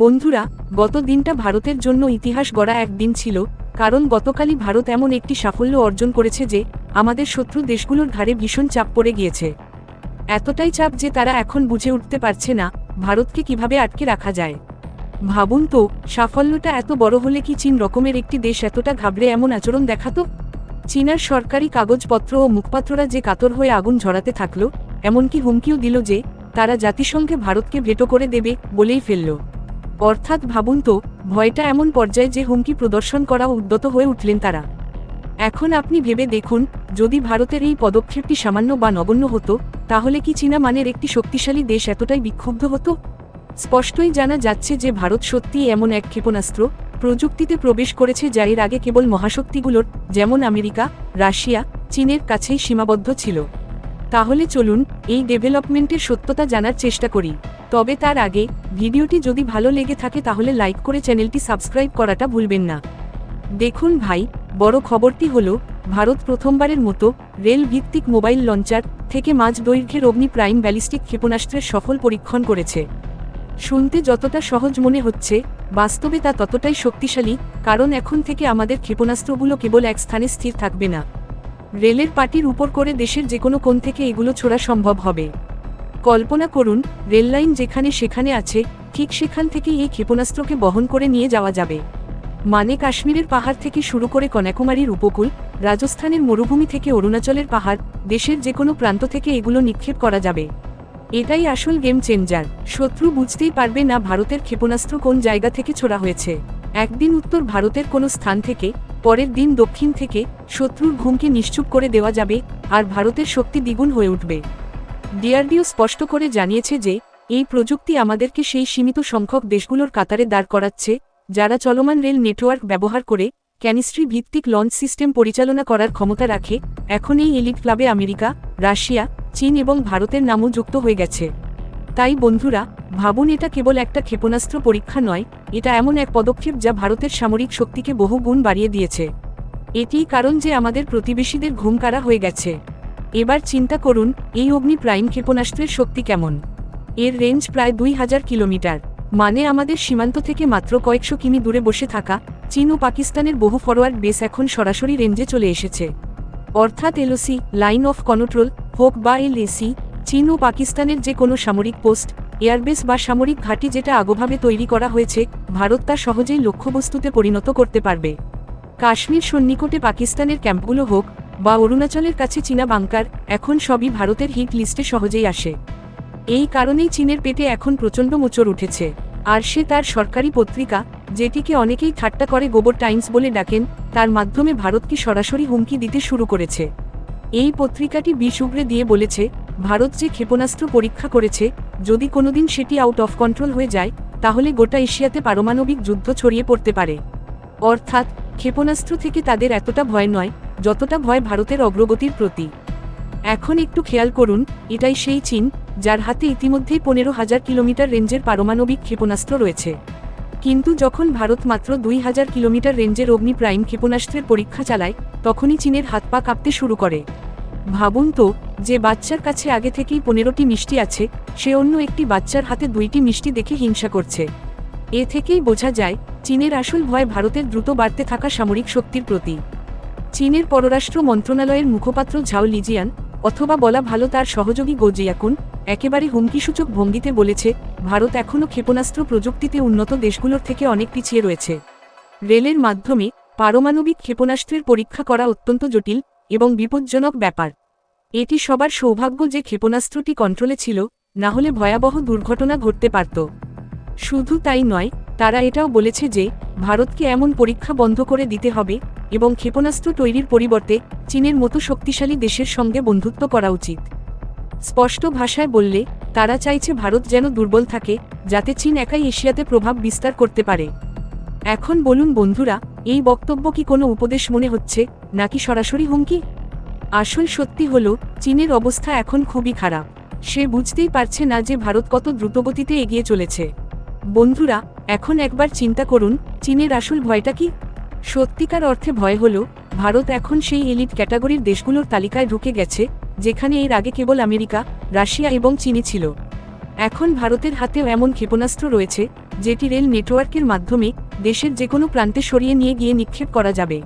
বন্ধুরা, গত দিনটা ভারতের জন্য ইতিহাস গড়া এক দিন ছিল, কারণ গতকালই ভারত এমন একটি সাফল্য অর্জন করেছে যে, আমাদের শত্রু দেশগুলোর ঘাড়ে ভীষণ চাপ পড়ে গিয়েছে। এতটাই চাপ যে তারা এখন বুঝে উঠতে পারছে না, ভারতকে কীভাবে আটকে রাখা যায়। ভাবুন তো, সাফল্যটা এত বড় হলে কি চীন রকমের একটি দেশ এতটা ঘাবড়ে এমন আচরণ দেখাতো? চীনার সরকারি কাগজপত্র ও মুখপাত্ররা যে কাতর হয়ে আগুন ঝরাতে থাকল, এমনকি হুমকিও দিল যে, তারা জাতিসংঘে ভারতকে ভেটো করে দেবে বলেই ফেলল। অর্থাৎ ভাবুন তো, ভয়টা এমন পর্যায়ে যে হুমকি প্রদর্শন করা উদ্যত হয়ে উঠলেন তারা। এখন আপনি ভেবে দেখুন, যদি ভারতের এই পদক্ষেপটি সামান্য বা নগণ্য হতো, তাহলে কি চীনা মানের একটি শক্তিশালী দেশ এতটাই বিক্ষুব্ধ হতো? স্পষ্টই জানা যাচ্ছে যে ভারত সত্যিই এমন এক ক্ষেপণাস্ত্র, প্রযুক্তিতে প্রবেশ করেছে যা এর আগে কেবল মহাশক্তিগুলোর, যেমন আমেরিকা, রাশিয়া, চীনের কাছেই সীমাবদ্ধ ছিল। তাহলে চলুন, এই ডেভেলপমেন্টের সত্যতা জানার চেষ্টা করি। তবে তার আগে, ভিডিওটি যদি ভালো লেগে থাকে তাহলে লাইক করে চ্যানেলটি সাবস্ক্রাইব করাটা ভুলবেন না। দেখুন ভাই, বড় খবরটি হল, ভারত প্রথমবারের মতো রেল ভিত্তিক মোবাইল লঞ্চার থেকে মাঝ দৈর্ঘ্যের অগ্নি প্রাইম ব্যালিস্টিক ক্ষেপণাস্ত্রের সফল পরীক্ষণ করেছে। শুনতে যতটা সহজ মনে হচ্ছে, বাস্তবে তা ততটাই শক্তিশালী, কারণ এখন থেকে আমাদের ক্ষেপণাস্ত্রগুলো কেবল এক স্থানে স্থির থাকবে না। রেলের পাটির উপর করে দেশের যে কোনো কোণ থেকে এগুলো ছোড়া সম্ভব হবে। কল্পনা করুন রেললাইন যেখানে সেখানে আছে, ঠিক সেখান থেকেই এই ক্ষেপণাস্ত্রকে বহন করে নিয়ে যাওয়া যাবে। মানে কাশ্মীরের পাহাড় থেকে শুরু করে কন্যাকুমারীর উপকূল, রাজস্থানের মরুভূমি থেকে অরুণাচলের পাহাড়, দেশের যে কোনো প্রান্ত থেকে এগুলো নিক্ষেপ করা যাবে। এটাই আসল গেম চেঞ্জার। শত্রু বুঝতেই পারবে না ভারতের ক্ষেপণাস্ত্র কোন জায়গা থেকে ছোড়া হয়েছে। একদিন উত্তর ভারতের কোনো স্থান থেকে, পরের দিন দক্ষিণ থেকে, শত্রুর ঘুমকে নিশ্চুপ করে দেওয়া যাবে, আর ভারতের শক্তি দ্বিগুণ হয়ে উঠবে। ডিআরডিও স্পষ্ট করে জানিয়েছে যে, এই প্রযুক্তি আমাদেরকে সেই সীমিত সংখ্যক দেশগুলোর কাতারে দাঁড় করাচ্ছে, যারা চলমান রেল নেটওয়ার্ক ব্যবহার করে ক্যানিস্ট্রি ভিত্তিক লঞ্চ সিস্টেম পরিচালনা করার ক্ষমতা রাখে, এখন এই এলিট ক্লাবে আমেরিকা, রাশিয়া, চীন এবং ভারতের নামও যুক্ত হয়ে গেছে। তাই বন্ধুরা, ভাবুন এটা কেবল একটা ক্ষেপণাস্ত্র পরীক্ষা নয়, এটা এমন এক পদক্ষেপ যা ভারতের সামরিক শক্তিকে বহু গুণ বাড়িয়ে দিয়েছে। এটিই কারণ যে আমাদের প্রতিবেশীদের ঘুম কারা হয়ে গেছে। এবার চিন্তা করুন, এই অগ্নি প্রাইম ক্ষেপণাস্ত্রের শক্তি কেমন? এর রেঞ্জ প্রায় দুই হাজার কিলোমিটার। মানে আমাদের সীমান্ত থেকে মাত্র কয়েকশো কিমি দূরে বসে থাকা চীন ও পাকিস্তানের বহু ফরওয়ার্ড বেস এখন সরাসরি রেঞ্জে চলে এসেছে। অর্থাৎ এলওসি লাইন অফ কন্ট্রোল হোক বা এলএসি, চীন ও পাকিস্তানের যে কোনো সামরিক পোস্ট এয়ারবেস বা সামরিক ঘাঁটি যেটা আগোভাবে তৈরি করা হয়েছে, ভারত তা সহজেই লক্ষ্যবস্তুতে পরিণত করতে পারবে। কাশ্মীর সন্নিকটে পাকিস্তানের ক্যাম্পগুলো হোক বা অরুণাচলের কাছে চীনা বাংকার, এখন সবই ভারতের হিট লিস্টে সহজেই আসে। এই কারণেই চীনের পেটে এখন প্রচণ্ড মোচড় উঠেছে। আর সে তার সরকারি পত্রিকা, যেটিকে অনেকেই ঠাট্টা করে গোবর টাইমস বলে ডাকেন, তার মাধ্যমে ভারতকে সরাসরি হুমকি দিতে শুরু করেছে। এই পত্রিকাটি বিষ উগড়ে দিয়ে বলেছে, ভারত যে ক্ষেপণাস্ত্র পরীক্ষা করেছে, যদি কোনোদিন সেটি আউট অফ কন্ট্রোল হয়ে যায়, তাহলে গোটা এশিয়াতে পারমাণবিক যুদ্ধ ছড়িয়ে পড়তে পারে। অর্থাৎ, ক্ষেপণাস্ত্র থেকে তাদের এতটা ভয় নয় যতটা ভয় ভারতের অগ্রগতির প্রতি। এখন একটু খেয়াল করুন, এটাই সেই চীন, যার হাতে ইতিমধ্যেই পনেরো হাজার কিলোমিটার রেঞ্জের পারমাণবিক ক্ষেপণাস্ত্র রয়েছে। কিন্তু যখন ভারত মাত্র দুই হাজার কিলোমিটার রেঞ্জের অগ্নি প্রাইম ক্ষেপণাস্ত্রের পরীক্ষা চালায়, তখনই চীনের হাত পা কাঁপতে শুরু করে। ভাবুন তো, যে বাচ্চার কাছে আগে থেকেই পনেরোটি মিষ্টি আছে, সে অন্য একটি বাচ্চার হাতে দুইটি মিষ্টি দেখে হিংসা করছে। এ থেকেই বোঝা যায়, চীনের আসল ভয় ভারতের দ্রুত বাড়তে থাকা সামরিক শক্তির প্রতি। চীনের পররাষ্ট্র মন্ত্রণালয়ের মুখপাত্র ঝাও লিজিয়ান, অথবা বলা ভালো তার সহযোগী গোজিয়াকুন একেবারে হুমকিসূচক ভঙ্গিতে বলেছে, ভারত এখনও ক্ষেপণাস্ত্র প্রযুক্তিতে উন্নত দেশগুলোর থেকে অনেক পিছিয়ে রয়েছে। রেলের মাধ্যমে পারমাণবিক ক্ষেপণাস্ত্রের পরীক্ষা করা অত্যন্ত জটিল এবং বিপজ্জনক ব্যাপার। এটি সবার সৌভাগ্য যে ক্ষেপণাস্ত্রটি কন্ট্রোলে ছিল, না হলে ভয়াবহ দুর্ঘটনা ঘটতে পারত। শুধু তাই নয় তারা এটাও বলেছে যে, ভারতকে এমন পরীক্ষা বন্ধ করে দিতে হবে এবং ক্ষেপণাস্ত্র তৈরির পরিবর্তে চীনের মতো শক্তিশালী দেশের সঙ্গে বন্ধুত্ব করা উচিত। স্পষ্ট ভাষায় বললে, তারা চাইছে ভারত যেন দুর্বল থাকে, যাতে চীন একাই এশিয়াতে প্রভাব বিস্তার করতে পারে। এখন বলুন বন্ধুরা, এই বক্তব্য কি কোনো উপদেশ মনে হচ্ছে, নাকি সরাসরি হুমকি? আসল সত্যি হল, চীনের অবস্থা এখন খুবই খারাপ। সে বুঝতেই পারছে না যে ভারত কত দ্রুতগতিতে এগিয়ে চলেছে। বন্ধুরা, এখন একবার চিন্তা করুন, চীনের আসল ভয়টা কি? সত্যিকার অর্থে ভয় হল, ভারত এখন সেই এলিট ক্যাটাগরির দেশগুলোর তালিকায় ঢুকে গেছে, যেখানে এর আগে কেবল আমেরিকা, রাশিয়া এবং চীনই ছিল। এখন ভারতের হাতেও এমন ক্ষেপণাস্ত্র রয়েছে, যেটি রেল নেটওয়ার্কের মাধ্যমে দেশের যে কোনো প্রান্তে সরিয়ে নিয়ে গিয়ে নিক্ষেপ করা যাবে।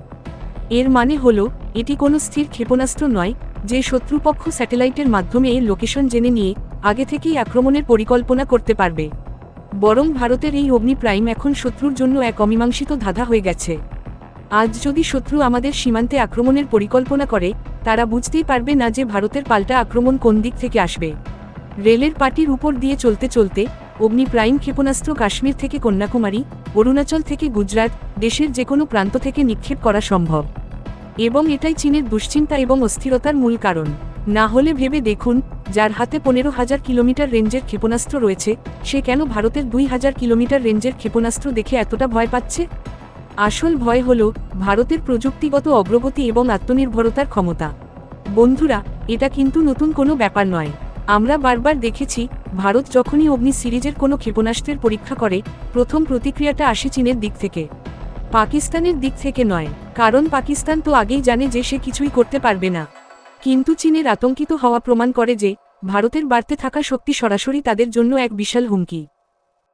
এর মানে হল, এটি কোনো স্থির ক্ষেপণাস্ত্র নয়, যে শত্রুপক্ষ স্যাটেলাইটের মাধ্যমে এর লোকেশন জেনে নিয়ে আগে থেকেই আক্রমণের পরিকল্পনা করতে পারবে। বরং ভারতের এই অগ্নি প্রাইম এখন শত্রুর জন্য এক অমীমাংসিত ধাঁধা হয়ে গেছে। আজ যদি শত্রু আমাদের সীমান্তে আক্রমণের পরিকল্পনা করে, তারা বুঝতেই পারবে না যে ভারতের পাল্টা আক্রমণ কোন দিক থেকে আসবে। রেলের পাটির উপর দিয়ে চলতে চলতে, অগ্নি প্রাইম ক্ষেপণাস্ত্র কাশ্মীর থেকে কন্যাকুমারী, অরুণাচল থেকে গুজরাট, দেশের যে কোনো প্রান্ত থেকে নিক্ষেপ করা সম্ভব। এবং এটাই চীনের দুশ্চিন্তা এবং অস্থিরতার মূল কারণ। না হলে ভেবে দেখুন, যার হাতে পনেরো হাজার কিলোমিটার রেঞ্জের ক্ষেপণাস্ত্র রয়েছে, সে কেন ভারতের দুই হাজার কিলোমিটার রেঞ্জের ক্ষেপণাস্ত্র দেখে এতটা ভয় পাচ্ছে? আসল ভয় হল ভারতের প্রযুক্তিগত অগ্রগতি এবং আত্মনির্ভরতার ক্ষমতা। বন্ধুরা, এটা কিন্তু নতুন কোনো ব্যাপার নয়। আমরা বারবার দেখেছি, ভারত যখনই অগ্নি সিরিজের কোনো ক্ষেপণাস্ত্রের পরীক্ষা করে, প্রথম প্রতিক্রিয়াটা আসে চীনের দিক থেকে। পাকিস্তানের দিক থেকে নয়, কারণ পাকিস্তান তো আগেই জানে যে সে কিছুই করতে পারবে না। কিন্তু চীনের আতঙ্কিত হওয়া প্রমাণ করে যে, ভারতের বাড়তে থাকা শক্তি সরাসরি তাদের জন্য এক বিশাল হুমকি।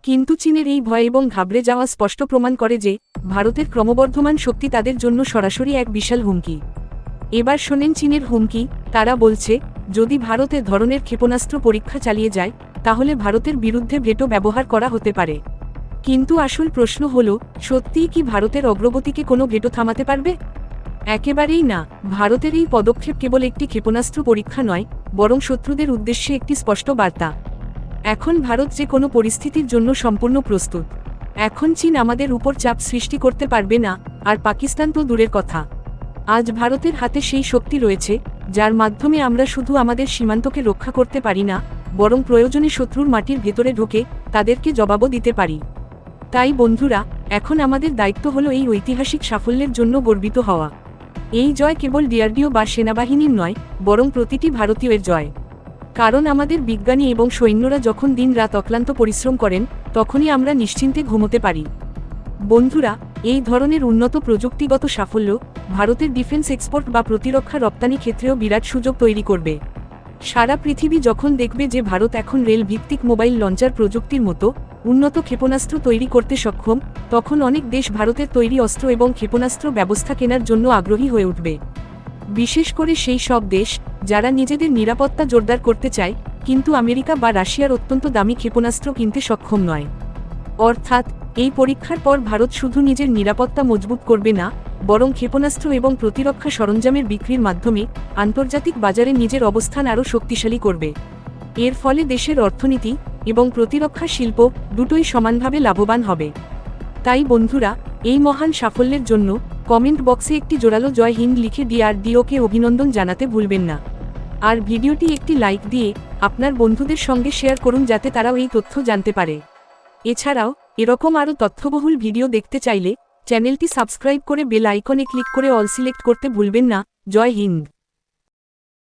কিন্তু চীনের এই ভয় এবং ঘাবড়ে যাওয়া স্পষ্ট প্রমাণ করে যে, ভারতের ক্রমবর্ধমান শক্তি তাদের জন্য সরাসরি এক বিশাল হুমকি। এবার শোনেন চীনের হুমকি, তারা বলছে, যদি ভারতে ধরনের ক্ষেপণাস্ত্র পরীক্ষা চালিয়ে যায়, তাহলে ভারতের বিরুদ্ধে ভেটো ব্যবহার করা হতে পারে। কিন্তু আসল প্রশ্ন হল, সত্যিই কি ভারতের অগ্রগতিকে কোনো ভেটো থামাতে পারবে? একেবারেই না, ভারতের এই পদক্ষেপ কেবল একটি ক্ষেপণাস্ত্র পরীক্ষা নয়, বরং শত্রুদের উদ্দেশ্যে একটি স্পষ্ট বার্তা। এখন ভারত যে কোনো পরিস্থিতির জন্য সম্পূর্ণ প্রস্তুত। এখন চীন আমাদের উপর চাপ সৃষ্টি করতে পারবে না, আর পাকিস্তান তো দূরের কথা। আজ ভারতের হাতে সেই শক্তি রয়েছে, যার মাধ্যমে আমরা শুধু আমাদের সীমান্তকে রক্ষা করতে পারি না, বরং প্রয়োজনে শত্রুর মাটির ভেতরে ঢুকে তাদেরকে জবাবও দিতে পারি। তাই বন্ধুরা, এখন আমাদের দায়িত্ব হলো এই ঐতিহাসিক সাফল্যের জন্য গর্বিত হওয়া। এই জয় কেবল ডিআরডিও বা সেনাবাহিনীর নয়, বরং প্রতিটি ভারতীয়ের জয়। কারণ আমাদের বিজ্ঞানী এবং সৈন্যরা যখন দিন রাত অক্লান্ত পরিশ্রম করেন, তখনই আমরা নিশ্চিন্তে ঘুমোতে পারি। বন্ধুরা, এই ধরনের উন্নত প্রযুক্তিগত সাফল্য ভারতের ডিফেন্স এক্সপোর্ট বা প্রতিরক্ষা রপ্তানি ক্ষেত্রেও বিরাট সুযোগ তৈরি করবে। সারা পৃথিবী যখন দেখবে যে ভারত এখন রেল ভিত্তিক মোবাইল লঞ্চার প্রযুক্তির মতো উন্নত ক্ষেপণাস্ত্র তৈরি করতে সক্ষম, তখন অনেক দেশ ভারতের তৈরি অস্ত্র এবং ক্ষেপণাস্ত্র ব্যবস্থা কেনার জন্য আগ্রহী হয়ে উঠবে। বিশেষ করে সেই সব দেশ, যারা নিজেদের নিরাপত্তা জোরদার করতে চায়, কিন্তু আমেরিকা বা রাশিয়ার অত্যন্ত দামি ক্ষেপণাস্ত্র কিনতে সক্ষম নয়। অর্থাৎ, এই পরীক্ষার পর ভারত শুধু নিজের নিরাপত্তা মজবুত করবে না, বরং ক্ষেপণাস্ত্র এবং প্রতিরক্ষা সরঞ্জামের বিক্রির মাধ্যমে আন্তর্জাতিক বাজারে নিজের অবস্থান আরও শক্তিশালী করবে। এর ফলে দেশের অর্থনীতি এবং প্রতিরক্ষা শিল্প দুটোই সমানভাবে লাভবান হবে। তাই বন্ধুরা, এই মহান সাফল্যের জন্য কমেন্ট বক্সে একটি জোরালো জয় হিন্দ লিখে ডিআরডিওকে অভিনন্দন জানাতে ভুলবেন না। আর ভিডিওটি একটি লাইক দিয়ে আপনার বন্ধুদের সঙ্গে শেয়ার করুন যাতে তারাও এই তথ্য জানতে পারে। এছাড়াও, এরকম আরও তথ্যবহুল ভিডিও দেখতে চাইলে চ্যানেলটি সাবস্ক্রাইব করে বেল আইকনে ক্লিক করে অল সিলেক্ট করতে ভুলবেন না। জয় হিন্দ।